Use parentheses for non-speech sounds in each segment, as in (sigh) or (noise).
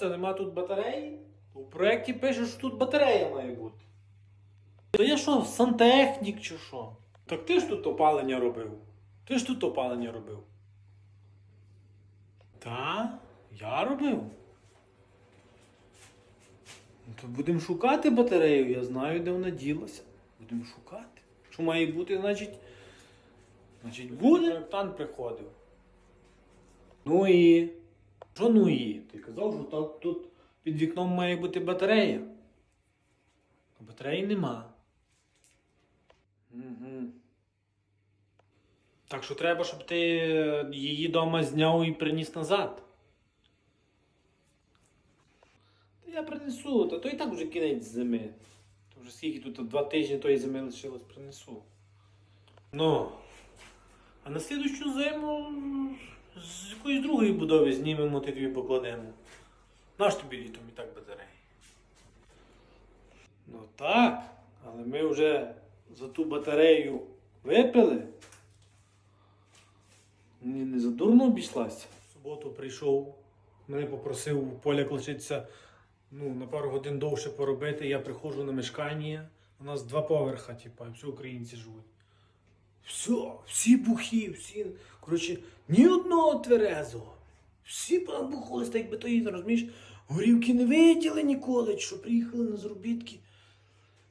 це нема тут батареї? У проєкті пише, що тут батарея має бути. То я що, сантехнік чи що? Так ти ж тут опалення робив. Ти ж тут опалення робив. Та, я робив. Ну, То будемо шукати батарею, я знаю, де вона ділася. Будемо шукати. Що має бути, значить. Значить, буде. Проєктант приходив. Ну і. Що ну і? Ти казав, що так, тут під вікном має бути батарея. А батареї нема. Угу. Так що треба, щоб ти її вдома зняв і приніс назад. Та я принесу, та то і так вже кінець зими. То вже скільки тут два тижні тої зими лишилось, принесу. Ну. А на слідущу зиму з якоїсь другої будови знімемо ти тобі покладемо. Наш тобі літом і так батареї. Ну так, але ми вже за ту батарею випили. Мені не задурно обійшлася. В суботу прийшов, мене попросив поляк лишитися ну, на пару годин довше поробити. Я приходжу на мешкання. У нас два поверха, типу, всі українці живуть. Все, всі бухі, всі. Коротше, ні одного тверезого. Всі бухались, так якби то і розумієш, горівки не виділи ніколи, що приїхали на заробітки.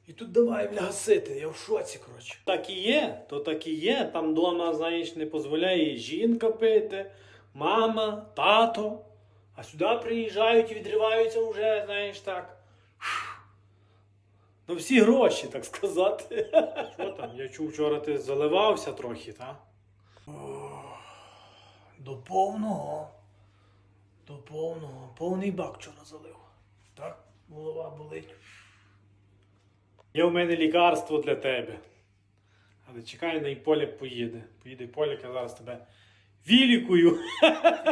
І тут давай бля, гасити, я в шоці, коротше. Так і є, то так і є. Там вдома, знаєш, не дозволяє жінка пити, мама, тато. А сюди приїжджають і відриваються вже, знаєш так. Ну всі гроші, так сказати. Що там? Я чув, вчора ти заливався трохи, так? До повного. До повного. Повний бак вчора залив. Так, голова болить. Є в мене лікарство для тебе. Але чекай, на і поляк поїде. Поїде поляк, я зараз тебе вілікую.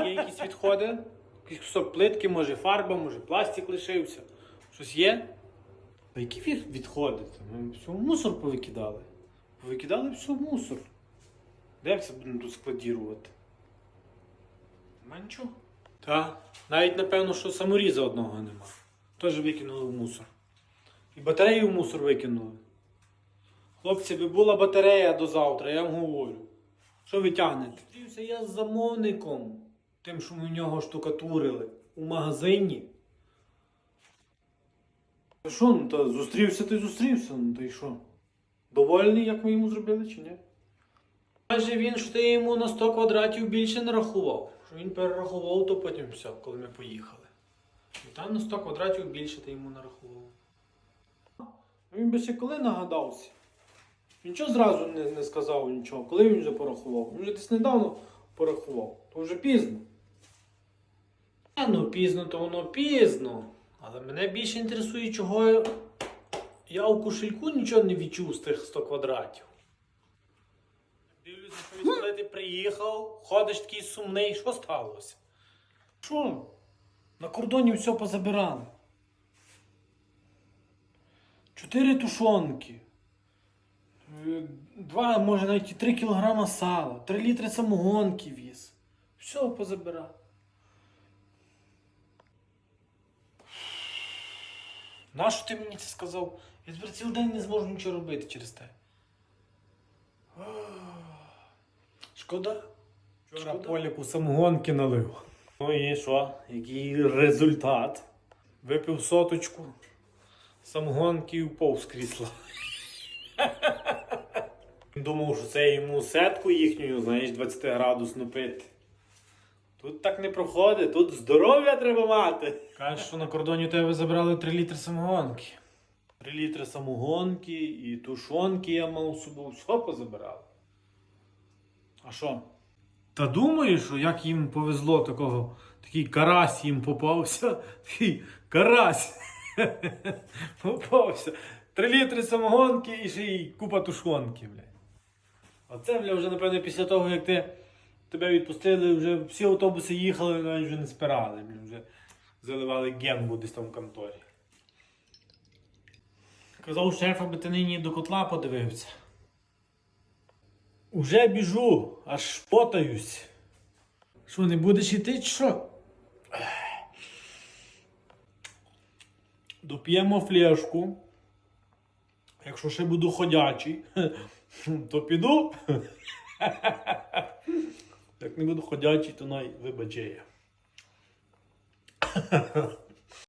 Є якісь відходи? Якісь кусок плитки, може фарба, може пластик лишився. Щось є? А які від- відходи? Ми все мусор повикидали. Повикидали все в мусор. Де це будемо тут складірувати? Нема нічого. Та, навіть напевно, що саморіза одного нема. Теж викинули в мусор. І батарею в мусор викинули. Хлопці, би була батарея до завтра, я вам говорю. Що ви тягнете? Зустрівся я з замовником, тим, що ми в нього штукатурили у магазині. Та що, ну та зустрівся ти зустрівся, ну та й що? Довольний, як ми йому зробили, чи ні? Каже він, що ти йому на 100 квадратів більше не рахував. Що він перерахував, то потім все, коли ми поїхали. І там на 100 квадратів більше ти йому нарахував. Він би ще коли нагадався. Він чого зразу не, не сказав нічого, коли він вже порахував? Він вже десь недавно порахував, то вже пізно. А ну пізно, то воно пізно. Але мене більше інтересує, чого я у кошельку нічого не відчув з тих 100 квадратів. Дивлюся, що відколи ти приїхав, ходиш такий сумний, що сталося? Що? На кордоні все позабирали. Чотири тушонки. Е, Два, може навіть три кілограма сала, три літри самогонки віз. Все позабирав. Нащо ти мені це сказав? Я тепер цілий день не зможу нічого робити через те. Шкода. Вчора Поляку самогонки налив. Ну і що? Який результат? Випив соточку, самогонки і впав з крісла. (laughs) Думав, що це йому сетку їхню, знаєш, 20 градусну пити. Тут так не проходить, тут здоров'я треба мати. Кажеш, що на кордоні у тебе забрали 3 літри самогонки. 3 літри самогонки і тушонки я мав з собою, все позабирали. А що? Та думаю, що як їм повезло такого, такий карась їм попався. Такий карась. (laughs) попався. Три літри самогонки і ще й купа тушонки, блядь. Оце, бля, вже, напевно, після того, як ти тебе відпустили, вже всі автобуси їхали, навіть вже не спирали, бля, вже заливали гембу десь там в конторі. Казав шеф, аби ти нині до котла подивився. Уже біжу, аж потаюсь. Що, не будеш іти чи що? Доп'ємо флешку. Якщо ще буду ходячий, (laughs) то піду. (laughs) Як не буду ходячий, то най вибачає. (laughs)